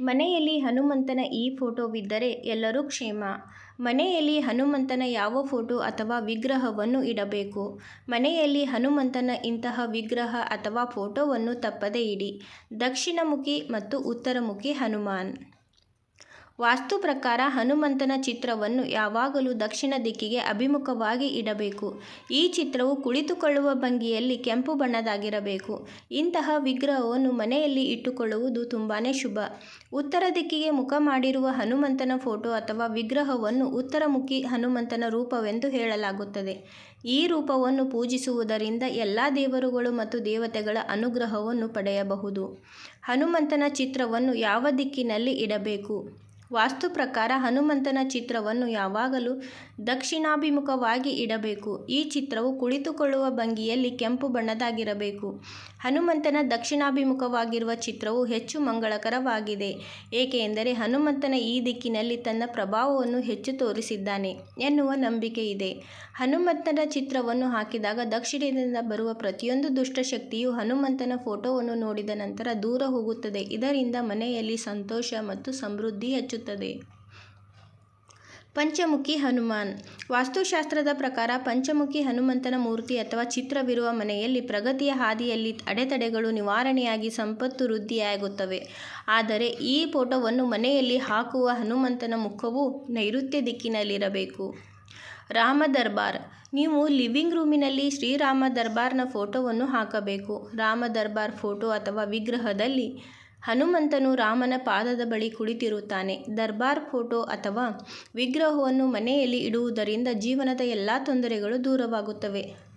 ಮನೆಯಲ್ಲಿ ಹನುಮಂತನ ಈ ಫೋಟೋವಿದ್ದರೆ ಎಲ್ಲರೂ ಕ್ಷೇಮ. ಮನೆಯಲ್ಲಿ ಹನುಮಂತನ ಯಾವ ಫೋಟೋ ಅಥವಾ ವಿಗ್ರಹವನ್ನು ಇಡಬೇಕು? ಮನೆಯಲ್ಲಿ ಹನುಮಂತನ ಇಂತಹ ವಿಗ್ರಹ ಅಥವಾ ಫೋಟೋವನ್ನು ತಪ್ಪದೇ ಇಡಿ. ದಕ್ಷಿಣಮುಖಿ ಮತ್ತು ಉತ್ತರಮುಖಿ ಹನುಮಾನ್. ವಾಸ್ತು ಪ್ರಕಾರ ಹನುಮಂತನ ಚಿತ್ರವನ್ನು ಯಾವಾಗಲೂ ದಕ್ಷಿಣ ದಿಕ್ಕಿಗೆ ಅಭಿಮುಖವಾಗಿ ಇಡಬೇಕು. ಈ ಚಿತ್ರವು ಕುಳಿತುಕೊಳ್ಳುವ ಭಂಗಿಯಲ್ಲಿ ಕೆಂಪು ಬಣ್ಣದಾಗಿರಬೇಕು ಇಂತಹ ವಿಗ್ರಹವನ್ನು ಮನೆಯಲ್ಲಿ ಇಟ್ಟುಕೊಳ್ಳುವುದು ತುಂಬಾ ಶುಭ. ಉತ್ತರ ದಿಕ್ಕಿಗೆ ಮುಖ ಮಾಡಿರುವ ಹನುಮಂತನ ಫೋಟೋ ಅಥವಾ ವಿಗ್ರಹವನ್ನು ಉತ್ತರಮುಖಿ ಹನುಮಂತನ ರೂಪವೆಂದು ಹೇಳಲಾಗುತ್ತದೆ. ಈ ರೂಪವನ್ನು ಪೂಜಿಸುವುದರಿಂದ ಎಲ್ಲ ದೇವರುಗಳು ಮತ್ತು ದೇವತೆಗಳ ಅನುಗ್ರಹವನ್ನು ಪಡೆಯಬಹುದು. ಹನುಮಂತನ ಚಿತ್ರವನ್ನು ಯಾವ ದಿಕ್ಕಿನಲ್ಲಿ ಇಡಬೇಕು? ವಾಸ್ತು ಪ್ರಕಾರ ಹನುಮಂತನ ಚಿತ್ರವನ್ನು ಯಾವಾಗಲೂ ದಕ್ಷಿಣಾಭಿಮುಖವಾಗಿ ಇಡಬೇಕು. ಈ ಚಿತ್ರವು ಕುಳಿತುಕೊಳ್ಳುವ ಭಂಗಿಯಲ್ಲಿ ಕೆಂಪು ಬಣ್ಣದಾಗಿರಬೇಕು ಹನುಮಂತನ ದಕ್ಷಿಣಾಭಿಮುಖವಾಗಿರುವ ಚಿತ್ರವು ಹೆಚ್ಚು ಮಂಗಳಕರವಾಗಿದೆ. ಏಕೆಂದರೆ ಹನುಮಂತನ ಈ ದಿಕ್ಕಿನಲ್ಲಿ ತನ್ನ ಪ್ರಭಾವವನ್ನು ಹೆಚ್ಚು ತೋರಿಸಿದ್ದಾನೆ ಎನ್ನುವ ನಂಬಿಕೆ ಇದೆ. ಹನುಮಂತನ ಚಿತ್ರವನ್ನು ಹಾಕಿದಾಗ ದಕ್ಷಿಣದಿಂದ ಬರುವ ಪ್ರತಿಯೊಂದು ದುಷ್ಟಶಕ್ತಿಯು ಹನುಮಂತನ ಫೋಟೋವನ್ನು ನೋಡಿದ ನಂತರ ದೂರ ಹೋಗುತ್ತದೆ. ಇದರಿಂದ ಮನೆಯಲ್ಲಿ ಸಂತೋಷ ಮತ್ತು ಸಮೃದ್ಧಿ ಹೆಚ್ಚುತ್ತದೆ ಪಂಚಮುಖಿ ಹನುಮಾನ್. ವಾಸ್ತುಶಾಸ್ತ್ರದ ಪ್ರಕಾರ ಪಂಚಮುಖಿ ಹನುಮಂತನ ಮೂರ್ತಿ ಅಥವಾ ಚಿತ್ರವಿರುವ ಮನೆಯಲ್ಲಿ ಪ್ರಗತಿಯ ಹಾದಿಯಲ್ಲಿ ಅಡೆತಡೆಗಳು ನಿವಾರಣೆಯಾಗಿ ಸಂಪತ್ತು ವೃದ್ಧಿಯಾಗುತ್ತವೆ. ಆದರೆ ಈ ಫೋಟೋವನ್ನು ಮನೆಯಲ್ಲಿ ಹಾಕುವ ಹನುಮಂತನ ಮುಖವು ನೈಋತ್ಯ ದಿಕ್ಕಿನಲ್ಲಿರಬೇಕು. ರಾಮ ದರ್ಬಾರ್. ನೀವು ಲಿವಿಂಗ್ ರೂಮಿನಲ್ಲಿ ಶ್ರೀರಾಮ ದರ್ಬಾರ್ನ ಫೋಟೋವನ್ನು ಹಾಕಬೇಕು. ರಾಮ ದರ್ಬಾರ್ ಫೋಟೋ ಅಥವಾ ವಿಗ್ರಹದಲ್ಲಿ ಹನುಮಂತನು ರಾಮನ ಪಾದದ ಬಳಿ ಕುಳಿತಿರುತ್ತಾನೆ. ದರ್ಬಾರ್ ಫೋಟೋ ಅಥವಾ ವಿಗ್ರಹವನ್ನು ಮನೆಯಲ್ಲಿ ಇಡುವುದರಿಂದ ಜೀವನದ ಎಲ್ಲ ತೊಂದರೆಗಳು ದೂರವಾಗುತ್ತವೆ.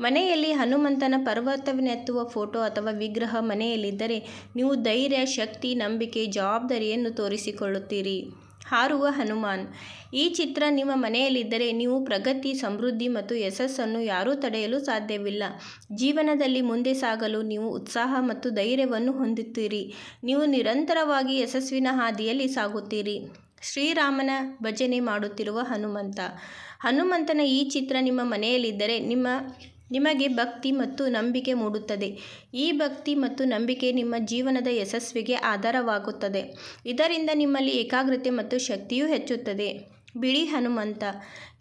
ಮನೆಯಲ್ಲಿ ಹನುಮಂತನ ಪರ್ವತವನ್ನೆತ್ತುವ ಫೋಟೋ ಅಥವಾ ವಿಗ್ರಹ ಮನೆಯಲ್ಲಿದ್ದರೆ ನೀವು ಧೈರ್ಯ, ಶಕ್ತಿ, ನಂಬಿಕೆ, ಜವಾಬ್ದಾರಿಯನ್ನು ತೋರಿಸಿಕೊಳ್ಳುತ್ತೀರಿ. ಹಾರುವ ಹನುಮಾನ್. ಈ ಚಿತ್ರ ನಿಮ್ಮ ಮನೆಯಲ್ಲಿದ್ದರೆ ನೀವು ಪ್ರಗತಿ, ಸಮೃದ್ಧಿ ಮತ್ತು ಯಶಸ್ಸನ್ನು ಯಾರೂ ತಡೆಯಲು ಸಾಧ್ಯವಿಲ್ಲ. ಜೀವನದಲ್ಲಿ ಮುಂದೆ ಸಾಗಲು ನೀವು ಉತ್ಸಾಹ ಮತ್ತು ಧೈರ್ಯವನ್ನು ಹೊಂದುತ್ತೀರಿ. ನೀವು ನಿರಂತರವಾಗಿ ಯಶಸ್ವಿನ ಹಾದಿಯಲ್ಲಿ ಸಾಗುತ್ತೀರಿ. ಶ್ರೀರಾಮನ ಭಜನೆ ಮಾಡುತ್ತಿರುವ ಹನುಮಂತ. ಹನುಮಂತನ ಈ ಚಿತ್ರ ನಿಮ್ಮ ಮನೆಯಲ್ಲಿದ್ದರೆ ನಿಮ್ಮ ನಿಮಗೆ ಭಕ್ತಿ ಮತ್ತು ನಂಬಿಕೆ ಮೂಡುತ್ತದೆ. ಈ ಭಕ್ತಿ ಮತ್ತು ನಂಬಿಕೆ ನಿಮ್ಮ ಜೀವನದ ಯಶಸ್ವಿಗೆ ಆಧಾರವಾಗುತ್ತದೆ. ಇದರಿಂದ ನಿಮ್ಮಲ್ಲಿ ಏಕಾಗ್ರತೆ ಮತ್ತು ಶಕ್ತಿಯೂ ಹೆಚ್ಚುತ್ತದೆ. ಬಿಳಿ ಹನುಮಂತ.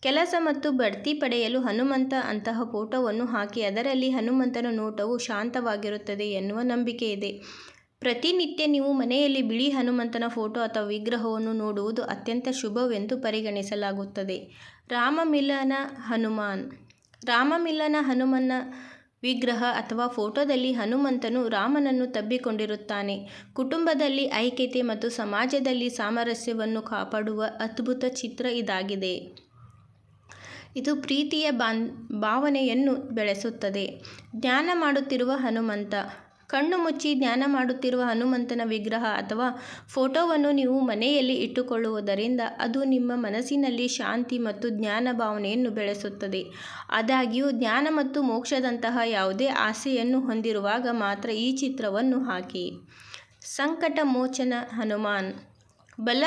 ಕೆಲಸ ಮತ್ತು ಬಡ್ತಿ ಪಡೆಯಲು ಹನುಮಂತ ಅಂತಹ ಫೋಟೋವನ್ನು ಹಾಕಿ, ಅದರಲ್ಲಿ ಹನುಮಂತನ ನೋಟವು ಶಾಂತವಾಗಿರುತ್ತದೆ ಎನ್ನುವ ನಂಬಿಕೆ ಇದೆ. ಪ್ರತಿನಿತ್ಯ ನೀವು ಮನೆಯಲ್ಲಿ ಬಿಳಿ ಹನುಮಂತನ ಫೋಟೋ ಅಥವಾ ವಿಗ್ರಹವನ್ನು ನೋಡುವುದು ಅತ್ಯಂತ ಶುಭವೆಂದು ಪರಿಗಣಿಸಲಾಗುತ್ತದೆ. ರಾಮಮಿಲನ ಹನುಮಾನ್. ರಾಮಮಿಲನ ಹನುಮನ ವಿಗ್ರಹ ಅಥವಾ ಫೋಟೋದಲ್ಲಿ ಹನುಮಂತನು ರಾಮನನ್ನು ತಬ್ಬಿಕೊಂಡಿರುತ್ತಾನೆ. ಕುಟುಂಬದಲ್ಲಿ ಐಕ್ಯತೆ ಮತ್ತು ಸಮಾಜದಲ್ಲಿ ಸಾಮರಸ್ಯವನ್ನು ಕಾಪಾಡುವ ಅದ್ಭುತ ಚಿತ್ರ ಇದಾಗಿದೆ. ಇದು ಪ್ರೀತಿಯ ಬಾನ್, ಭಾವನೆಯನ್ನು ಬೆಳೆಸುತ್ತದೆ. ಧ್ಯಾನ ಮಾಡುತ್ತಿರುವ ಹನುಮಂತ ಕಣ್ಣು ಮುಚ್ಚಿ ಧ್ಯಾನ ಮಾಡುತ್ತಿರುವ ಹನುಮಂತನ ವಿಗ್ರಹ ಅಥವಾ ಫೋಟೋವನ್ನು ನೀವು ಮನೆಯಲ್ಲಿ ಇಟ್ಟುಕೊಳ್ಳುವುದರಿಂದ ಅದು ನಿಮ್ಮ ಮನಸ್ಸಿನಲ್ಲಿ ಶಾಂತಿ ಮತ್ತು ಜ್ಞಾನ ಭಾವನೆಯನ್ನು ಬೆಳೆಸುತ್ತದೆ. ಆದಾಗ್ಯೂ ಜ್ಞಾನ ಮತ್ತು ಮೋಕ್ಷದಂತಹ ಯಾವುದೇ ಆಸೆಯನ್ನು ಹೊಂದಿರುವಾಗ ಮಾತ್ರ ಈ ಚಿತ್ರವನ್ನು ಹಾಕಿ. ಸಂಕಟ ಮೋಚನ ಹನುಮಾನ್. ಬಲ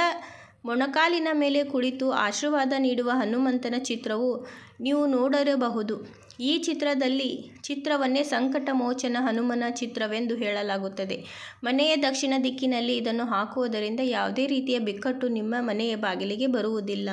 ಮೊಣಕಾಲಿನ ಮೇಲೆ ಕುಳಿತು ಆಶೀರ್ವಾದ ನೀಡುವ ಹನುಮಂತನ ಚಿತ್ರವು ನೀವು ನೋಡಿರಬಹುದು. ಈ ಚಿತ್ರದಲ್ಲಿ ಚಿತ್ರವನ್ನೇ ಸಂಕಟ ಮೋಚನ ಹನುಮನ ಚಿತ್ರವೆಂದು ಹೇಳಲಾಗುತ್ತದೆ. ಮನೆಯ ದಕ್ಷಿಣ ದಿಕ್ಕಿನಲ್ಲಿ ಇದನ್ನು ಹಾಕುವುದರಿಂದ ಯಾವುದೇ ರೀತಿಯ ಬಿಕ್ಕಟ್ಟು ನಿಮ್ಮ ಮನೆಯ ಬಾಗಿಲಿಗೆ ಬರುವುದಿಲ್ಲ.